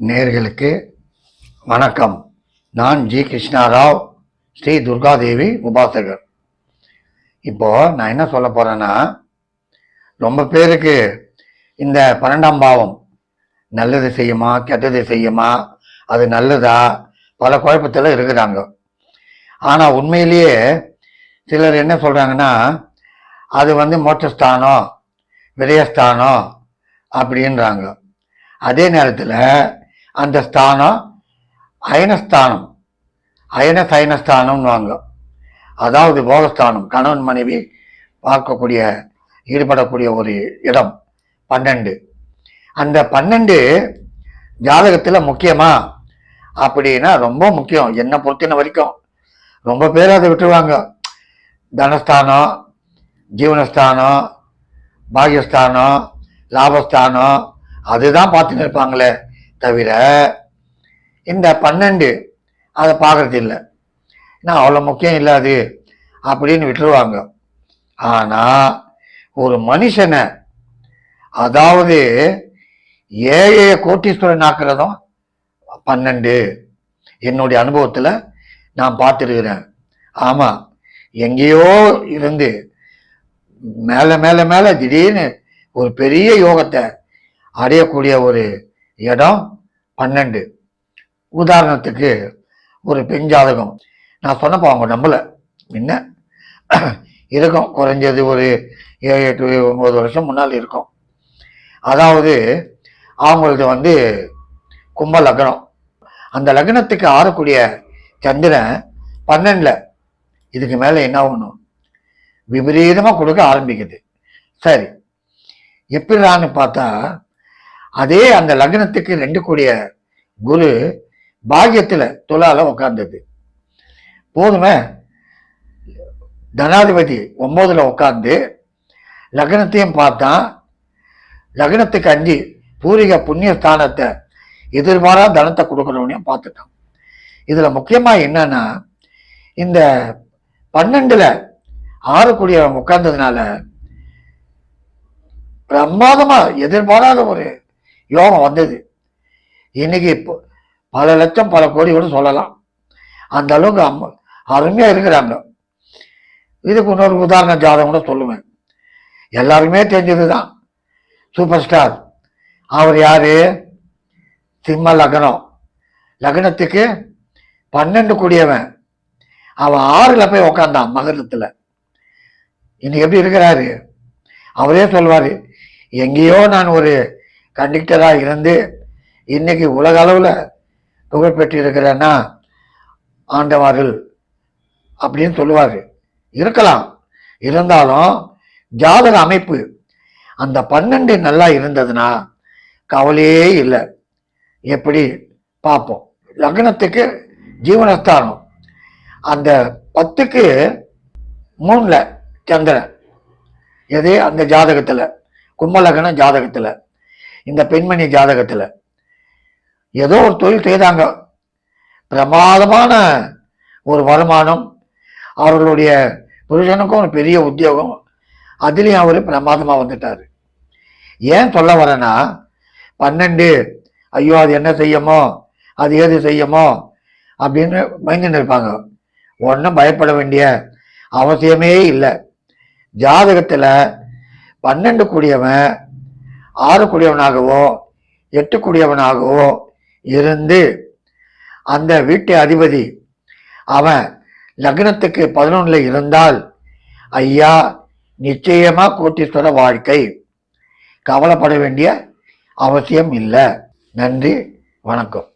நேர்களுக்கு வணக்கம். நான் ஜி. கிருஷ்ணாராவ் ஸ்ரீ துர்காதேவி உபாசகர். இப்போ நான் என்ன சொல்ல போறேன்னா ரொம்ப பேருக்கு இந்த பன்னெண்டாம் பாவம் நல்லது செய்யுமா கெட்டது செய்யுமா அது நல்லதா? பல குழப்பத்தில் இருக்கிறாங்க. ஆனால் உண்மையிலேயே சிலர் என்ன சொல்கிறாங்கன்னா அது வந்து மோட்சஸ்தானம் விரயஸ்தானம் அப்படின்றாங்க. அதே நேரத்தில் அந்த ஸ்தானம் அயனஸ்தானம். அயன சயனஸ்தானம்னுவாங்க அதாவது போகஸ்தானம். கணவன் மனைவி பார்க்கக்கூடிய ஈடுபடக்கூடிய ஒரு இடம் பன்னெண்டு. அந்த பன்னெண்டு ஜாதகத்தில் முக்கியமா அப்படின்னா ரொம்ப முக்கியம். என்னை பொறுத்தின வரைக்கும் ரொம்ப பேர் அதை விட்டுருவாங்க. தனஸ்தானம் ஜீவனஸ்தானம் பாகியஸ்தானம் லாபஸ்தானம் அதுதான் பார்த்துன்னு இருப்பாங்களே. தவிர இந்த பன்னெண்டு அதை பார்க்கறது இல்லை. நான் அவ்வளோ முக்கியம் இல்லை அது அப்படின்னு விட்டுருவாங்க. ஆனால் ஒரு மனுஷனை அதாவது ஏழைய கோட்டீஸ்வரன் ஆக்கிறதும் பன்னெண்டு. என்னுடைய அனுபவத்தில் நான் பார்த்துருக்கிறேன். ஆமாம் எங்கேயோ இருந்து மேலே மேலே மேலே திடீர்னு ஒரு பெரிய யோகத்தை அடையக்கூடிய ஒரு இடம் பன்னெண்டு. உதாரணத்துக்கு ஒரு பெண் ஜாதகம். நான் சொன்னப்போ அவங்க நம்பலை. என்ன? இருக்கும் குறைஞ்சது ஒரு ஏழு எட்டு ஒன்பது வருஷம் முன்னால் இருக்கும். அதாவது அவங்களது வந்து கும்ப லக்னம். அந்த லக்னத்துக்கு ஆறக்கூடிய சந்திரன் பன்னெண்டில். இதுக்கு மேலே என்ன ஆகணும்? விபரீதமாக கொடுக்க ஆரம்பிக்குது. சரி. எப்படிலான்னு பார்த்தா அதே அந்த லக்னத்துக்கு ரெண்டு கூடிய குரு பாக்கியத்தில் துலால உட்கார்ந்தது போதுமே? தனாதிபதி ஒன்பதுல உட்கார்ந்து லக்னத்தையும் பார்த்தான். லக்னத்துக்கு அஞ்சு பூரிக புண்ணிய ஸ்தானத்தை எதிர்பாரா தனத்தை கொடுக்கணும்னு பார்த்துட்டான். இதுல முக்கியமா என்னன்னா இந்த பன்னெண்டுல ஆறு கூடியவன் உட்கார்ந்ததுனால பிரமாதமா எதிர்பாராத ஒரு யோகம் வந்தது. இன்னைக்கு இப்போ பல லட்சம் பல கோடி கூட சொல்லலாம். அந்த அளவுக்கு அம்ம அருமையாக இருக்கிறாங்க. இதுக்கு இன்னொரு உதாரண ஜாதகம் கூட சொல்லுவேன். எல்லாருமே தெரிஞ்சது தான் சூப்பர் ஸ்டார் அவர் யாரு? சிம்ம லக்னம். லக்னத்துக்கு பன்னெண்டு கூடியவன். அவன் ஆறில் போய் உக்காந்தான் மகரத்துல. இன்னைக்கு எப்படி இருக்கிறாரு? அவரே சொல்வார் எங்கேயோ நான் ஒரு கண்டக்டராக இருந்து இன்னைக்கு உலக அளவில் புகழ் பெற்று இருக்கிறேன்னா ஆண்டவார்கள் அப்படின்னு சொல்லுவார். இருக்கலாம். இருந்தாலும் ஜாதக அமைப்பு அந்த பன்னெண்டு நல்லா இருந்ததுன்னா கவலையே இல்லை. எப்படி? பார்ப்போம். லக்னத்துக்கு ஜீவனஸ்தானம். அந்த பத்துக்கு மூணில் சந்திரன். எது? அந்த ஜாதகத்தில். கும்பலகன ஜாதகத்தில். இந்த பெண்மணி ஜாதகத்தில். ஏதோ ஒரு தொழில் செய்தாங்க. பிரமாதமான ஒரு வருமானம் அவர்களுடைய புருஷனுக்கும் ஒரு பெரிய உத்தியோகம் அதுலேயும் அவர் பிரமாதமாக வந்துட்டார். ஏன் சொல்ல வரேன்னா பன்னெண்டு ஐயோ அது என்ன செய்யுமோ அது ஏது செய்யுமோ அப்படின்னு பயந்துன்னு இருப்பாங்க. ஒன்றும் பயப்பட வேண்டிய அவசியமே இல்லை. ஜாதகத்தில் பன்னெண்டு கூடியவன் ஆறு கூடியவனாகவோ இருந்து அந்த வீட்டு அதிபதி அவன் லக்னத்துக்கு பதினொன்றில் இருந்தால் ஐயா நிச்சயமாக கோட்டீஸ்வர வாழ்க்கை. கவலைப்பட வேண்டிய அவசியம் இல்லை. நன்றி வணக்கம்.